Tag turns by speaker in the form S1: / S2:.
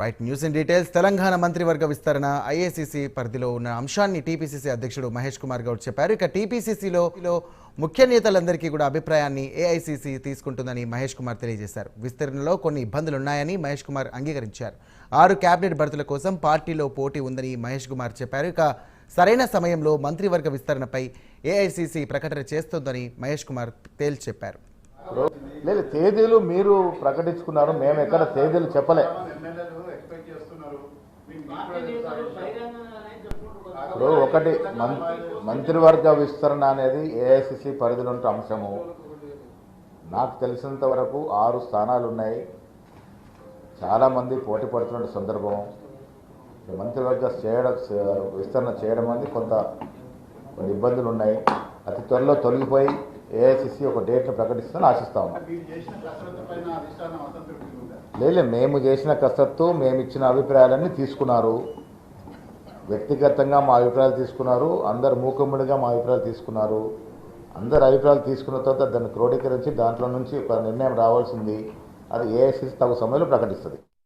S1: Right news in details. Telangana మంత్రివర్గ విస్తరణ ఐఏసీసీ పరిధిలో ఉన్న అంశాన్ని టీపీసీసీ అధ్యక్షుడు మహేష్ కుమార్ గౌడ్ చెప్పారు. ఇక టీపీసీసీలో ముఖ్య నేతలందరికీ కూడా అభిప్రాయాన్ని ఏఐసీసీ తీసుకుంటుందని మహేష్ కుమార్ తెలియజేశారు. విస్తరణలో కొన్ని ఇబ్బందులు ఉన్నాయని మహేష్ కుమార్ అంగీకరించారు. ఆరు కేబినెట్ భర్తల కోసం పార్టీలో పోటీ ఉందని మహేష్ కుమార్ చెప్పారు. ఇక సరైన సమయంలో మంత్రివర్గ విస్తరణపై ఏఐసీసీ ప్రకటన చేస్తుందని మహేష్ కుమార్ తేల్చి చెప్పారు
S2: లేదు తేదీలు మీరు ప్రకటించుకున్నారు మేము ఎక్కడ తేదీలు చెప్పలే. ఇప్పుడు ఒకటి మం- మంత్రివర్గ విస్తరణ అనేది ఏఐసిసి పరిధిలో ఉంటే అంశము. నాకు తెలిసినంత వరకు ఆరు స్థానాలు ఉన్నాయి. చాలామంది పోటీ పడుతున్న సందర్భం. మంత్రివర్గ చేయడం విస్తరణ చేయడం అనేది కొంత కొన్ని ఇబ్బందులు ఉన్నాయి. అతి త్వరలో తొలగిపోయి ఏఐసిసి ఒక డేట్ను ప్రకటిస్తుందని ఆశిస్తా ఉన్నాం. లేదు మేము చేసిన కసరత్తు మేము ఇచ్చిన అభిప్రాయాలన్నీ తీసుకున్నారు. వ్యక్తిగతంగా మా అభిప్రాయాలు తీసుకున్నారు అందరు మూకుమ్మడిగా మా అభిప్రాయాలు తీసుకున్నారు. అందరు అభిప్రాయాలు తీసుకున్న తర్వాత దాన్ని క్రోడీకరించి దాంట్లో నుంచి ఒక నిర్ణయం రావాల్సింది. అది ఏఐసిసి తగు సమయంలో ప్రకటిస్తుంది.